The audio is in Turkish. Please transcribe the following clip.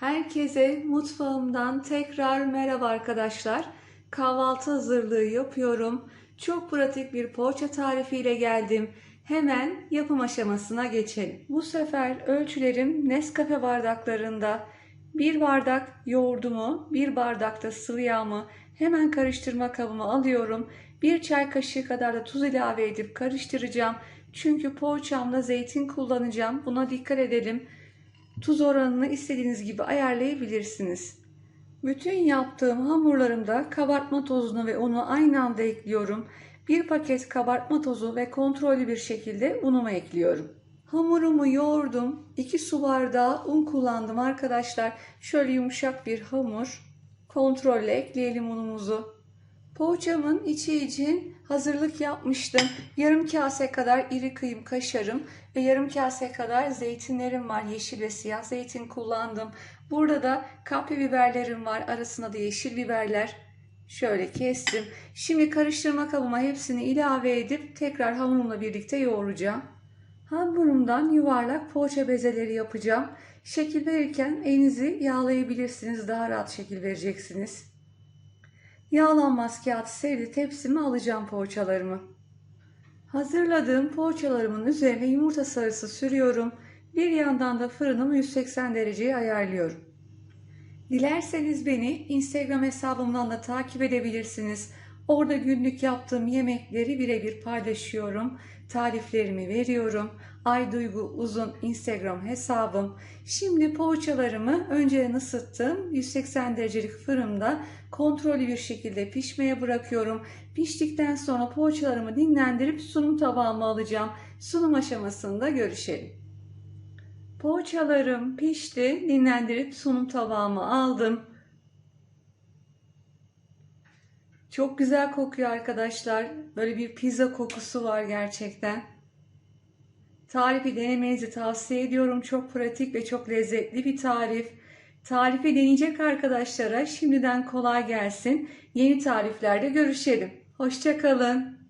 Herkese mutfağımdan tekrar merhaba arkadaşlar. Kahvaltı hazırlığı yapıyorum. Çok pratik bir poğaça tarifiyle geldim. Hemen yapım aşamasına geçelim. Bu sefer ölçülerim Nescafe bardaklarında. Bir bardak yoğurdumu, bir bardak da sıvı yağımı hemen karıştırma kabıma alıyorum. Bir çay kaşığı kadar da tuz ilave edip karıştıracağım. Çünkü poğaçamda zeytin kullanacağım. Buna dikkat edelim. Tuz oranını istediğiniz gibi ayarlayabilirsiniz. Bütün yaptığım hamurlarımda kabartma tozunu ve unu aynı anda ekliyorum. Bir paket kabartma tozu ve kontrollü bir şekilde unumu ekliyorum. Hamurumu yoğurdum. 2 su bardağı un kullandım arkadaşlar. Şöyle yumuşak bir hamur. Kontrolle ekleyelim unumuzu. Poğaçamın içi için hazırlık yapmıştım. Yarım kase kadar iri kıyım kaşarım ve yarım kase kadar zeytinlerim var. Yeşil ve siyah zeytin kullandım. Burada da kapya biberlerim var. Arasına da yeşil biberler. Şöyle kestim. Şimdi karıştırma kabıma hepsini ilave edip tekrar hamurumla birlikte yoğuracağım. Hamurumdan yuvarlak poğaça bezeleri yapacağım. Şekil verirken elinizi yağlayabilirsiniz. Daha rahat şekil vereceksiniz. Yağlanmaz kağıt serili tepsime alacağım poğaçalarımı. Hazırladığım poğaçalarımın üzerine yumurta sarısı sürüyorum. Bir yandan da fırınımı 180 dereceye ayarlıyorum. Dilerseniz beni Instagram hesabımdan da takip edebilirsiniz. Orada günlük yaptığım yemekleri birebir paylaşıyorum. Tariflerimi veriyorum. Ay Duygu Uzun Instagram hesabım. Şimdi poğaçalarımı önceden ısıttım. 180 derecelik fırında kontrollü bir şekilde pişmeye bırakıyorum. Piştikten sonra poğaçalarımı dinlendirip sunum tabağıma alacağım. Sunum aşamasında görüşelim. Poğaçalarım pişti. Dinlendirip sunum tabağıma aldım. Çok güzel kokuyor arkadaşlar. Böyle bir pizza kokusu var gerçekten. Tarifi denemenizi tavsiye ediyorum. Çok pratik ve çok lezzetli bir tarif. Tarifi deneyecek arkadaşlara şimdiden kolay gelsin. Yeni tariflerde görüşelim. Hoşçakalın.